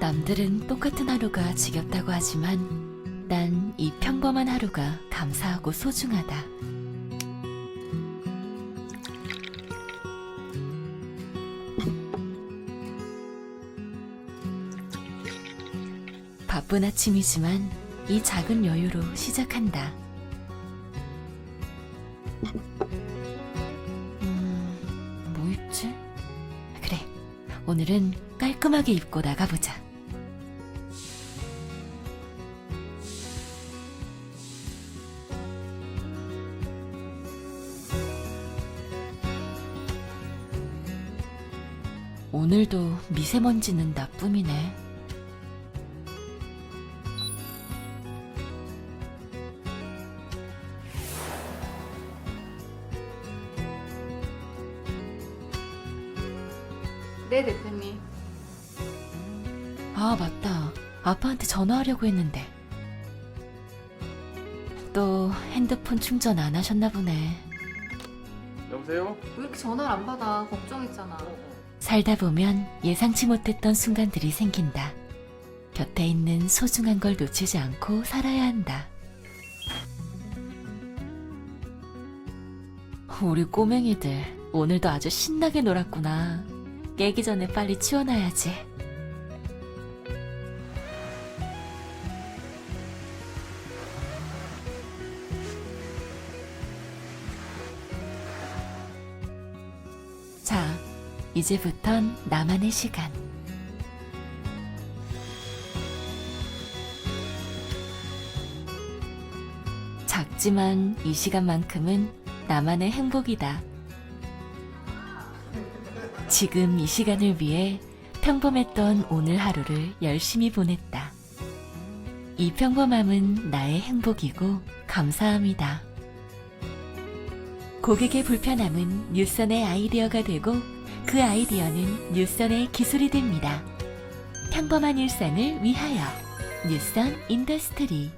남들은 똑같은 하루가 지겹다고 하지만 난 이 평범한 하루가 감사하고 소중하다. 바쁜 아침이지만 이 작은 여유로 시작한다. 음, 뭐 입지? 그래, 오늘은 깔끔하게 입고 나가보자. 오늘도 미세먼지는 나쁨이네. 네, 대표님. 아, 맞다. 아빠한테 전화하려고 했는데. 또 핸드폰 충전 안 하셨나 보네. 여보세요? 왜 이렇게 전화를 안 받아? 걱정했잖아. 살다 보면 예상치 못했던 순간들이 생긴다. 곁에 있는 소중한 걸 놓치지 않고 살아야 한다. 우리 꼬맹이들 오늘도 아주 신나게 놀았구나. 깨기 전에 빨리 치워놔야지. 자, 이제부턴 나만의 시간. 작지만 이 시간만큼은 나만의 행복이다. 지금 이 시간을 위해 평범했던 오늘 하루를 열심히 보냈다. 이 평범함은 나의 행복이고 감사함이다. 고객의 불편함은 뉴선의 아이디어가 되고 그 아이디어는 뉴선의 기술이 됩니다. 평범한 일상을 위하여 뉴선 인더스트리